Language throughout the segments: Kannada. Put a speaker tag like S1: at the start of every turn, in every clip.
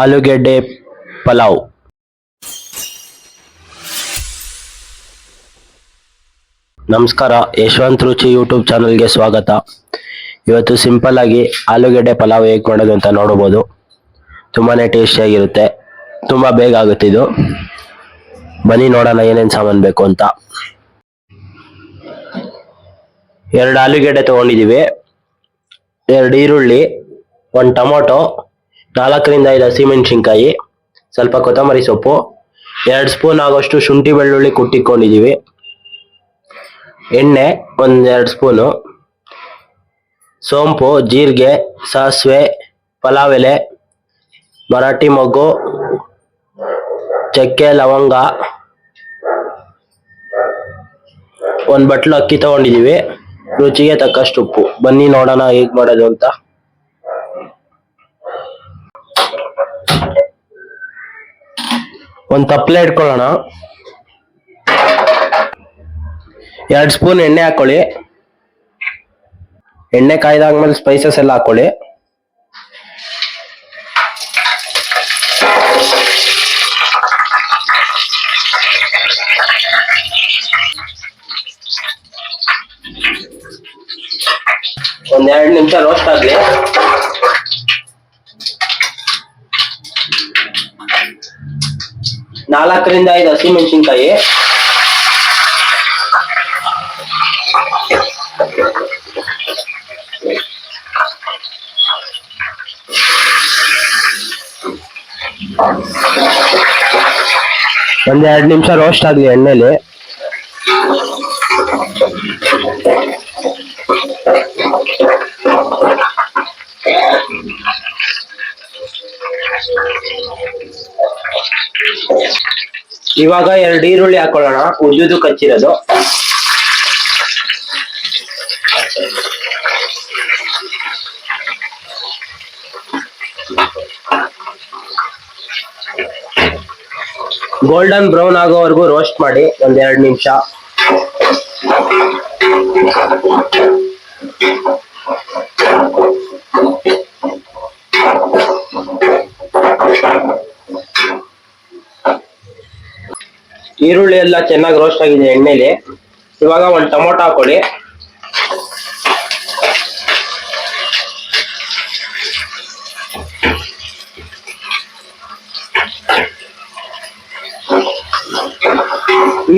S1: ಆಲೂಗೆಡ್ಡೆ ಪಲಾವ್. ನಮಸ್ಕಾರ, ಯಶವಂತ್ ರುಚಿ ಯೂಟ್ಯೂಬ್ ಚಾನಲ್ಗೆ ಸ್ವಾಗತ. ಇವತ್ತು ಸಿಂಪಲ್ ಆಗಿ ಆಲೂಗೆಡ್ಡೆ ಪಲಾವ್ ಹೇಗೆ ಮಾಡೋದು ಅಂತ ನೋಡಬಹುದು ತುಂಬಾನೇ ಟೇಸ್ಟಿಯಾಗಿರುತ್ತೆ ತುಂಬಾ ಬೇಗ ಆಗುತ್ತೆ ಇದು. ಬನ್ನಿ ನೋಡೋಣ ಏನೇನು ಸಾಮಾನು ಬೇಕು ಅಂತ. ಎರಡು ಆಲೂಗೆಡ್ಡೆ ತಗೊಂಡಿದೀವಿ. ಎರಡು ಈರುಳ್ಳಿ, ಒಂದು ಟೊಮೊಟೊ ನಾಲ್ಕರಿಂದ ಐದು ಹಸಿಮೆಣಸಿನ್ಕಾಯಿ ಸ್ವಲ್ಪ ಕೊತ್ತಂಬರಿ ಸೊಪ್ಪು, ಎರಡು ಸ್ಪೂನ್ ಆಗೋಷ್ಟು ಶುಂಠಿ ಬೆಳ್ಳುಳ್ಳಿ ಕುಟ್ಟಿಕೊಂಡಿದ್ದೀವಿ. ಎಣ್ಣೆ ಒಂದೆರಡು ಸ್ಪೂನು. ಸೋಂಪು, ಜೀರಿಗೆ, ಸಾಸಿವೆ, ಪಲಾವ್ ಎಲೆ, ಮರಾಠಿ ಮೊಗ್ಗು, ಚಕ್ಕೆ, ಲವಂಗ. ಒಂದು ಬಟ್ಲು ಅಕ್ಕಿ ತಗೊಂಡಿದ್ದೀವಿ. ರುಚಿಗೆ ತಕ್ಕಷ್ಟು ಉಪ್ಪು. ಬನ್ನಿ ನೋಡೋಣ ಹೇಗೆ ಮಾಡೋದು ಅಂತ. ಒಂದ್ ತಪ್ಪಲೆ ಇಟ್ಕೊಳ್ಳೋಣ. ಎರಡು ಸ್ಪೂನ್ ಎಣ್ಣೆ ಹಾಕೊಳ್ಳಿ. ಎಣ್ಣೆ ಕಾಯ್ದಾದ್ಮೇಲೆ ಸ್ಪೈಸಸ್ ಎಲ್ಲ ಹಾಕೊಳ್ಳಿ. ಒಂದೆರಡು ನಿಮಿಷ ರೋಸ್ಟ್ ಆಗ್ಲಿ. ನಾಲ್ಕರಿಂದ ಐದು ಹಸಿಮೆಣಸಿನ್ಕಾಯಿ. ಒಂದ್ ಎರಡು ನಿಮಿಷ ರೋಸ್ಟ್ ಆಗ್ಲಿ ಎಣ್ಣೆಲಿ. ಇವಾಗ ಎರಡು ಈರುಳ್ಳಿ ಹಾಕೊಳ್ಳೋಣ. ಉದ್ದುದು ಕಚ್ಚಿರೋದು. ಗೋಲ್ಡನ್ ಬ್ರೌನ್ ಆಗೋವರೆಗೂ ರೋಸ್ಟ್ ಮಾಡಿ ಒಂದೆರಡು ನಿಮಿಷ. ಈರುಳ್ಳಿ ಎಲ್ಲ ಚೆನ್ನಾಗಿ ರೋಸ್ಟ್ ಆಗಿದೆ ಎಣ್ಣೆಲಿ. ಇವಾಗ ಒಂದು ಟೊಮೊಟೊ ಹಾಕೊಳ್ಳಿ.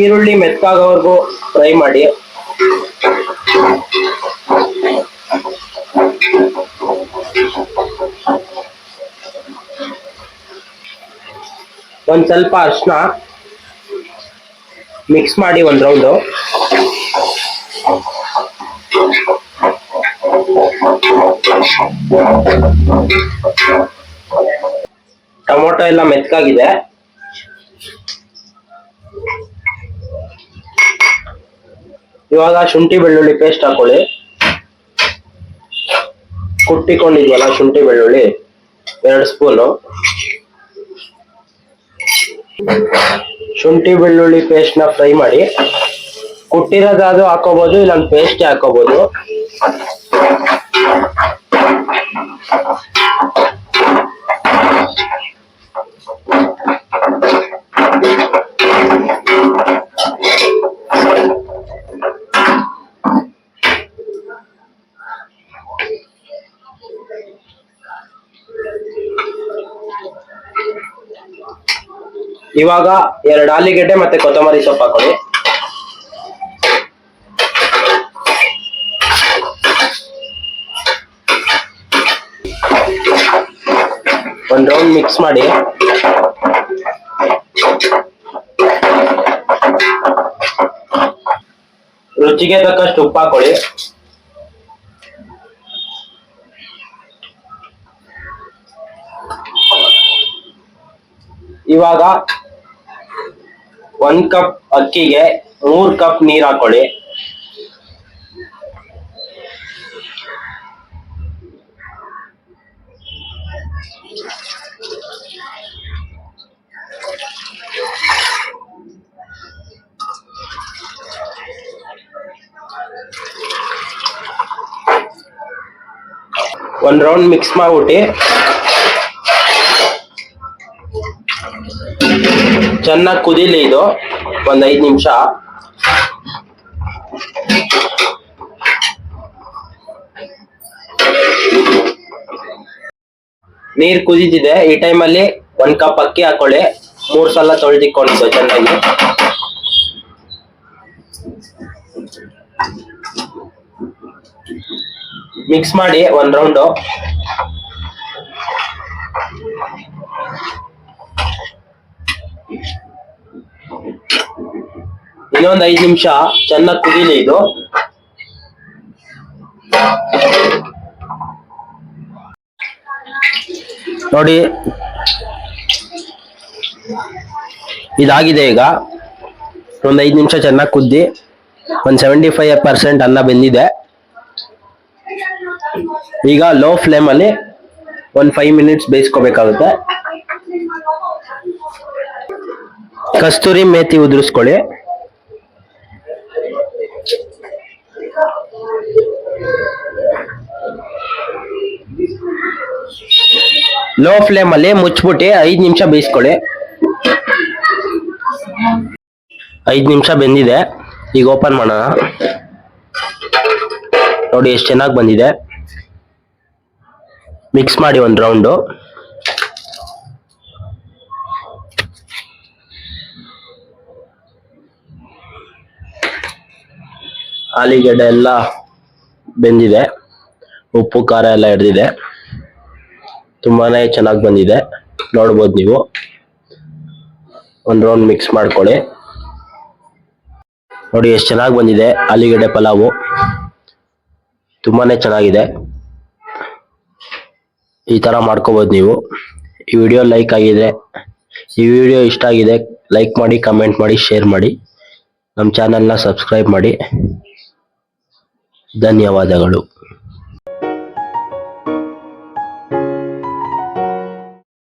S1: ಈರುಳ್ಳಿ ಮೆತ್ತಾಗೋವರೆಗೂ ಫ್ರೈ ಮಾಡಿ. ಒಂದ್ ಸ್ವಲ್ಪ ಅರ್ಶಿನ. ಮಿಕ್ಸ್ ಮಾಡಿ ಒಂದು ರೌಂಡು ಟೊಮೊಟೊ ಎಲ್ಲ ಮೆತ್ತಗಾಗಿದೆ. ಇವಾಗ ಶುಂಠಿ ಬೆಳ್ಳುಳ್ಳಿ ಪೇಸ್ಟ್ ಹಾಕೊಳ್ಳಿ. ಕುಟ್ಟಿಕೊಂಡಿದ್ವಲ್ಲ ಶುಂಠಿ ಬೆಳ್ಳುಳ್ಳಿ? ಎರಡು ಸ್ಪೂನು ಶುಂಠಿ ಬೆಳ್ಳುಳ್ಳಿ ಪೇಸ್ಟ್ನ ಫ್ರೈ ಮಾಡಿ. ಕುಟ್ಟಿರೋದಾದ್ರು ಹಾಕೋಬಹುದು ಇಲ್ಲ ಪೇಸ್ಟ್ ಹಾಕೋಬಹುದು ಇವಾಗ ಎರಡು ಆಲಿಗೆಡ್ಡೆ ಮತ್ತೆ ಕೊತ್ತಂಬರಿ ಸೊಪ್ಪು ಹಾಕೊಳ್ಳಿ. ಒಂದ್ ರೌಂಡ್ ಮಿಕ್ಸ್ ಮಾಡಿ. ರುಚಿಗೆ ತಕ್ಕಷ್ಟು ಉಪ್ಪು ಹಾಕೊಳ್ಳಿ. ಇವಾಗ ಒಂದ್ ಕಪ್ ಅಕ್ಕಿಗೆ ಮೂರ್ ಕಪ್ ನೀರ್ ಹಾಕೊಳ್ಳಿ ಒಂದ್ ರೌಂಡ್ ಮಿಕ್ಸ್ ಮಾಡ್ಬಿಟ್ಟು. ಚೆನ್ನಾಗಿ ಕುದಿಲಿ ಇದು. ಒಂದ್ ಐದ್ ನಿಮಿಷ. ನೀರ್ ಕುದಿದಿದೆ. ಈ ಟೈಮಲ್ಲಿ ಒಂದ್ ಕಪ್ ಅಕ್ಕಿ ಹಾಕೊಳ್ಳಿ. ಮೂರ್ ಸಲ ತೊಳೆದಿಕೊಂಡಿದ್ದು ಚೆನ್ನಾಗಿ. ಮಿಕ್ಸ್ ಮಾಡಿ ಒಂದ್ ರೌಂಡು ಇನ್ನೊಂದ್ ಐದು ನಿಮಿಷ, ಚೆನ್ನಾಗಿ ಕುದೀಲಿ ಇದು. ನೋಡಿ. ಇದಾಗಿದೆ ಈಗ. ಒಂದ್ ಐದು ನಿಮಿಷ ಚೆನ್ನಾಗಿ ಕುದ್ದಿ. ಒಂದು ಸೆವೆಂಟಿ ಫೈವ್ ಪರ್ಸೆಂಟ್ ಅನ್ನ ಬೆಂದಿದೆ. ಈಗ ಲೋ ಫ್ಲೇಮ್ ಅಲ್ಲಿ ಒಂದ್ ಫೈವ್ ಮಿನಿಟ್ಸ್ ಬೇಯಿಸ್ಕೋಬೇಕಾಗುತ್ತೆ. ಕಸ್ತೂರಿ ಮೇತಿ ಉದುರಿಸ್ಕೊಳ್ಳಿ. ಲೋ ಫ್ಲೇಮ್ ಅಲ್ಲಿ ಮುಚ್ಬಿಟ್ಟು ಐದು ನಿಮಿಷ ಬೇಯಿಸ್ಕೊಳ್ಳಿ. ಐದು ನಿಮಿಷ ಬೆಂದಿದೆ. ಈಗ ಓಪನ್ ಮಾಡೋಣ. ನೋಡಿ ಎಷ್ಟು ಚೆನ್ನಾಗಿ ಬಂದಿದೆ. ಮಿಕ್ಸ್ ಮಾಡಿ ಒಂದು ರೌಂಡು ಆಲಿಗೆಡ್ಡೆ ಎಲ್ಲ ಬೆಂದಿದೆ. ಉಪ್ಪು, ಖಾರ ಎಲ್ಲ ಹಿಡ್ದಿದೆ ತುಂಬಾನೇ ಚೆನ್ನಾಗಿ ಬಂದಿದೆ. ನೋಡ್ಬೋದು ನೀವು. ಒಂದು ರೌಂಡ್ ಮಿಕ್ಸ್ ಮಾಡ್ಕೊಳ್ಳಿ. ನೋಡಿ ಎಷ್ಟು ಚೆನ್ನಾಗಿ ಬಂದಿದೆ ಆಲೂಗಡ್ಡೆ ಪಲಾವು. ತುಂಬಾನೇ ಚೆನ್ನಾಗಿದೆ. ಈ ತರ ಮಾಡ್ಕೋಬೋದು ನೀವು. ಈ ವಿಡಿಯೋ ಲೈಕ್ ಆಗಿದೆ ಈ ವಿಡಿಯೋ ಇಷ್ಟ ಆಗಿದೆ ಲೈಕ್ ಮಾಡಿ ಕಮೆಂಟ್ ಮಾಡಿ ಶೇರ್ ಮಾಡಿ. ನಮ್ಮ ಚಾನಲ್ನ ಸಬ್ಸ್ಕ್ರೈಬ್ ಮಾಡಿ. ಧನ್ಯವಾದಗಳು.